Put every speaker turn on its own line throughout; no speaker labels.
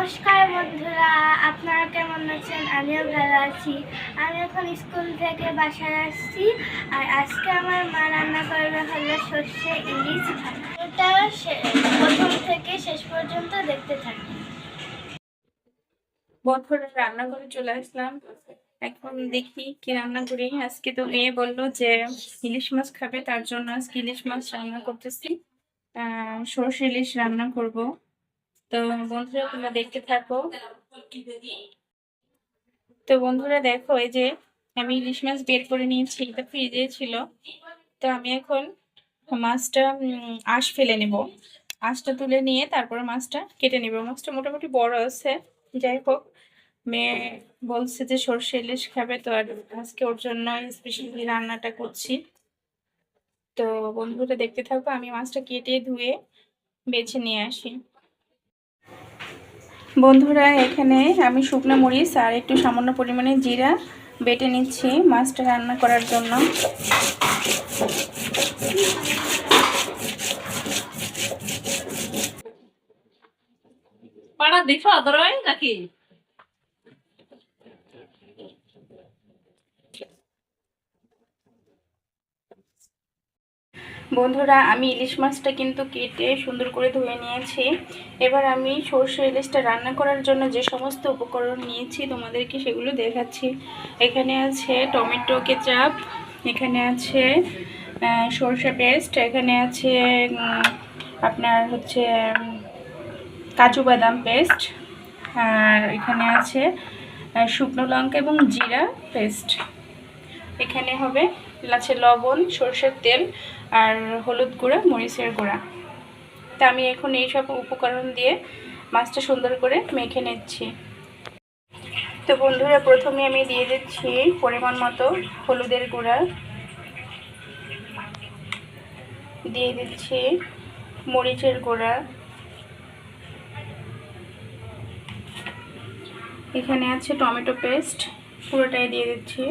নমস্কার বন্ধুরা, আপনারা কেমন আছেন? আমিও ভালো আছি। আমি এখন স্কুল থেকে বাসায় আসছি, আর আজকে আমার মা রান্না করবে হলো সর্ষে ইলিশ। ওটা প্রথম থেকে শেষ পর্যন্ত দেখতে থাকি
বন্ধুরা রান্না করে চলে আসলাম। এখন দেখি কি রান্না করি। আজকে তো মেয়ে বলল যে ইলিশ মাছ খাবে, তার জন্য আজকে ইলিশ মাছ রান্না করতেছি। আহ, সর্ষে ইলিশ রান্না করব। তো বন্ধুরা, তোমরা দেখতে থাকো। তো বন্ধুরা, দেখো, এই যে আমি ইলিশ মাছ বের করে নিয়েছি, এটা ফ্রিজে ছিল। তো আমি এখন মাছটা আঁশ ফেলে নেব। আঁশটা তুলে নিয়ে তারপরে মাছটা কেটে নেব। মাছটা মোটামুটি বড় আছে। যাই হোক, মেয়ে বলছে যে সর্ষে ইলিশ খাবে, তো আর আজকে ওর জন্য স্পেশালি রান্নাটা করছি। তো বন্ধুরা, দেখতে থাকো, আমি মাছটা কেটে ধুয়ে বেছে নিয়ে আসি। বন্ধুরা, এখানে আমি শুকনো মরিচ আর একটু সামান্য পরিমাণে জিরা বেটে নিচ্ছি মাছটা রান্না করার জন্য।
পাড়া দেখো আদর নাকি?
বন্ধুরা, আমি ইলিশ মাছটা কিন্তু কেটে সুন্দর করে ধুয়ে নিয়েছি। এবার আমি সর্ষে ইলিশটা রান্না করার জন্য যে সমস্ত উপকরণ নিয়েছি, তোমাদেরকে সেগুলো দেখাচ্ছি। এখানে আছে টমেটো কেচাপ, এখানে আছে সর্ষে পেস্ট, এখানে আছে আপনার হচ্ছে কাজু বাদাম পেস্ট, আর এখানে আছে শুকনো লঙ্কা এবং জিরা পেস্ট। এখানে হবে আছে লবণ, সর্ষের তেল আর হলুদ গুঁড়া, মরিচের গুঁড়া। তা আমি এখন এই সব উপকরণ দিয়ে মাছটা সুন্দর করে মেখে নিচ্ছি। তো বন্ধুরা, প্রথমে আমি দিয়ে দিচ্ছি পরিমাণ মতো হলুদের গুঁড়া। দিয়ে দিচ্ছি মরিচের গুঁড়া। এখানে আছে টমেটো পেস্ট, পুরোটাই দিয়ে দিচ্ছি।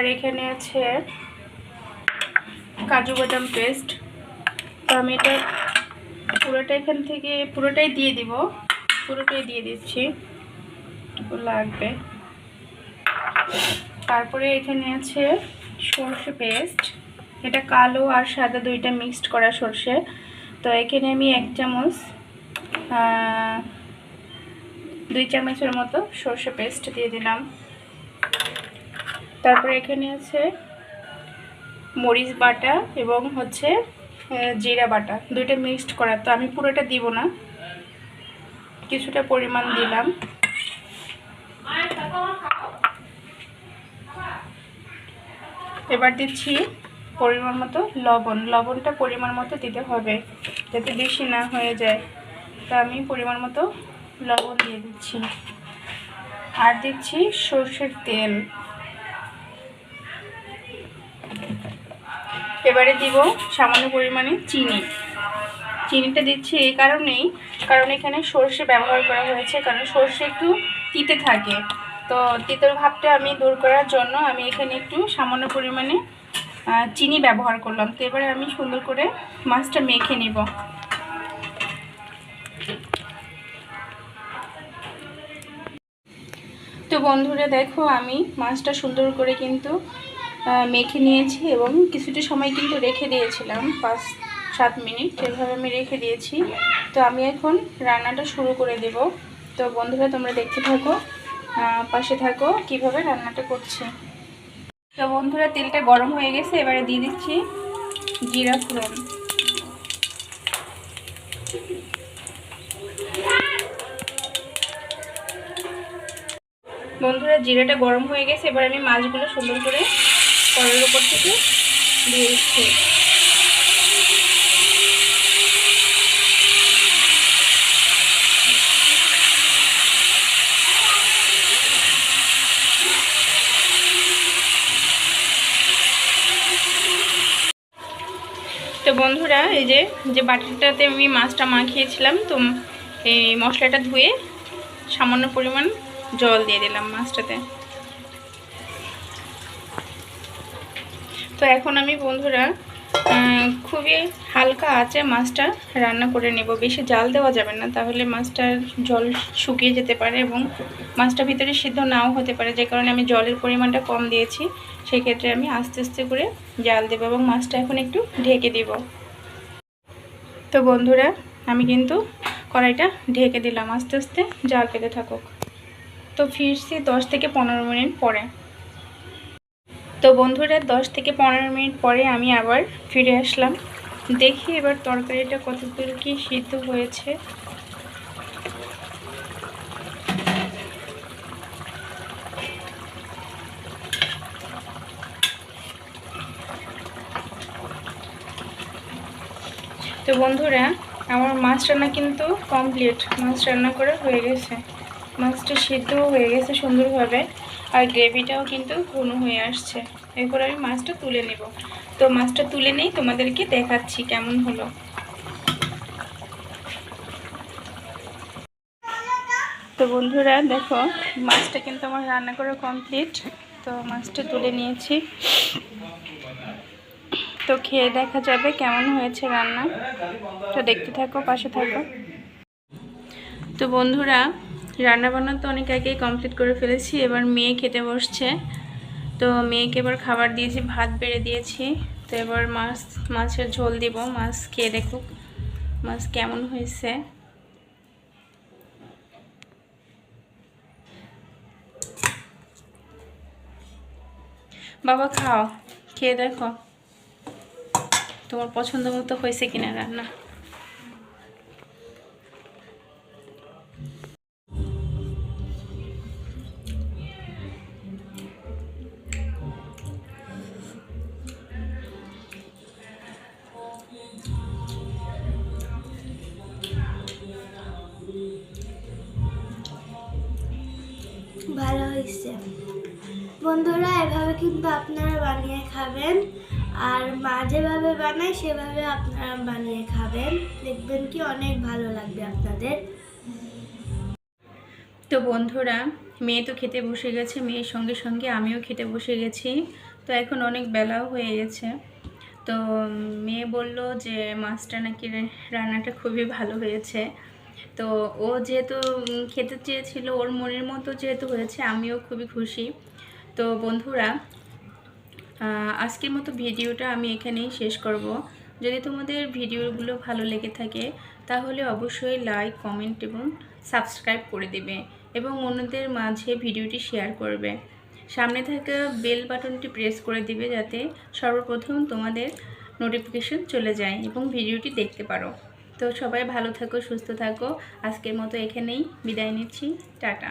আর এখানে আছে কাজু বাদাম পেস্ট। তো আমি এটা পুরোটা এখান থেকে পুরোটাই দিয়ে দিব। পুরোটাই দিয়ে দিচ্ছি। লাগবে। তারপরে এখানে আছে সর্ষে পেস্ট। এটা কালো আর সাদা দুইটা মিক্সড করা সর্ষে। তো এখানে আমি এক চামচ দুই চামচের মতো সর্ষে পেস্ট দিয়ে দিলাম। তারপরে এখানে আছে মরিচ বাটা এবং হচ্ছে জিরা বাটা। দুইটা মিক্সড করা, তো আমি পুরোটা দিব না। কিছুটা পরিমাণ দিলাম। এবার দিচ্ছি পরিমাণ মতো লবণ। লবণটা পরিমাণ মতো দিতে হবে, যাতে বেশি না হয়ে যায়। তা আমি পরিমাণ মতো লবণ দিয়ে দিচ্ছি। আর দিচ্ছি সর্ষের তেল। এবারে দিব সামান্য পরিমাণে চিনি। চিনিটা দিচ্ছি এই কারণেই, কারণ এখানে সর্ষে ব্যবহার করা হয়েছে, কারণ সর্ষে একটু তিতে থাকে। তো তিতর ভাবটা আমি দূর করার জন্য আমি এখানে একটু সামান্য পরিমাণে চিনি ব্যবহার করলাম। তো এবারে আমি সুন্দর করে মাছটা মেখে নিব। তো বন্ধুরা দেখো, আমি মাছটা সুন্দর করে কিন্তু মেখে নিয়েছি এবং কিছুটা সময় কিন্তু রেখে দিয়েছিলাম, পাঁচ, সাত মিনিট। এভাবে আমি রেখে দিয়েছি। তো আমি এখন রান্নাটা শুরু করে দেব। তো বন্ধুরা, তোমরা দেখতে থাকো পাশে থাকো কীভাবে রান্নাটা করছি। তো বন্ধুরা, তেলটা গরম হয়ে গেছে, এবারে দিয়ে দিচ্ছি জিরা ফোড়ন। বন্ধুরা, জিরাটা গরম হয়ে গেছে, এবার আমি মাছগুলো সুন্দর করে কড়াইয়ের উপর থেকে দিয়ে তো বন্ধুরা, এই যে যে বাটিটাতে আমি মাছটা মাখিয়েছিলাম, তো এই মশলাটা ধুয়ে সামান্য পরিমাণ জল দিয়ে দিলাম মাছটাতে। তো এখন আমি বন্ধুরা খুবই হালকা আছে মাছটা রান্না করে নেব। বেশি জাল দেওয়া যাবে না, তাহলে মাছটার জল শুকিয়ে যেতে পারে এবং মাছটা ভিতরে সিদ্ধ নাও হতে পারে। যে কারণে আমি জলের পরিমাণটা কম দিয়েছি, সেক্ষেত্রে আমি আস্তে আস্তে করে জাল দেবো এবং মাছটা এখন একটু ঢেকে দিব। তো বন্ধুরা, আমি কিন্তু কড়াইটা ঢেকে দিলাম। আস্তে আস্তে জাল পেতে থাকুক। তো ফিরছি দশ থেকে পনেরো মিনিট পরে। তো বন্ধুরা, দশ থেকে পনেরো মিনিট পরে আমি আবার ফিরে আসলাম। দেখি এবার তরকারিটা কতদূর কি সিদ্ধ হয়েছে। তো বন্ধুরা, আমার মাছ রান্না কিন্তু কমপ্লিট মাছ রান্না করে হয়ে গেছে। মাছটা সেদ্ধ হয়ে গেছে সুন্দরভাবে আর গ্রেভিটাও কিন্তু ঘন হয়ে আসছে। এরপর আমি মাছটা তুলে নেব। তো মাছটা তুলে নেই, তোমাদেরকে দেখাচ্ছি কেমন হলো। তো বন্ধুরা, দেখো, মাছটা কিন্তু আমার রান্না করা কমপ্লিট। তো মাছটা তুলে নিয়েছি। তো খেয়ে দেখা যাবে কেমন হয়েছে রান্না। তো দেখতে থাকো, পাশে থাকো। তো বন্ধুরা রান্না বান্না তো অনেক আগেই কমপ্লিট করে ফেলেছি। এবার মেয়ে খেতে বসছে। তো মেয়েকে এবার খাবার দিয়েছি, ভাত বেড়ে দিয়েছি। তো এবার মাছ, মাছের ঝোল দিব। মাছ খেয়ে দেখুক, মাছ কেমন হয়েছে। বাবা, খাও, খেয়ে দেখো। তোমার পছন্দ মতো হয়েছে কিনা রান্না?
ভালো হয়েছে। বন্ধুরা, এভাবে কিন্তু আপনারা বানিয়ে খাবেন। আর মা যেভাবে বানায়, সেভাবে আপনারা বানিয়ে খাবেন। দেখবেন কি অনেক ভালো লাগবে আপনাদের।
তো বন্ধুরা, মেয়ে তো খেতে বসে গেছে, মেয়ের সঙ্গে সঙ্গে আমিও খেতে বসে গেছি। তো এখন অনেক বেলাও হয়ে গেছে। তো মেয়ে বলল যে, মাছটা নাকি রান্নাটা খুবই ভালো হয়েছে। তো ও যেহেতু খেতে চেয়েছিল, ওর মনের মতো যেহেতু হয়েছে, আমিও খুবই খুশি। তো বন্ধুরা আজকের মতো ভিডিওটা আমি এখানেই শেষ করব। যদি তোমাদের ভিডিওগুলো ভালো লেগে থাকে, তাহলে অবশ্যই লাইক কমেন্ট এবং সাবস্ক্রাইব করে দেবে এবং অন্যদের মাঝে ভিডিওটি শেয়ার করবে। সামনে থাকা বেল বাটনটি প্রেস করে দিবে যাতে সর্বপ্রথম তোমাদের নোটিফিকেশন চলে যায় এবং ভিডিওটি দেখতে পারো। তো সবাই ভালো থাকো সুস্থ থাকো। আজকের মতো এখানেই বিদায় নিচ্ছি। টাটা।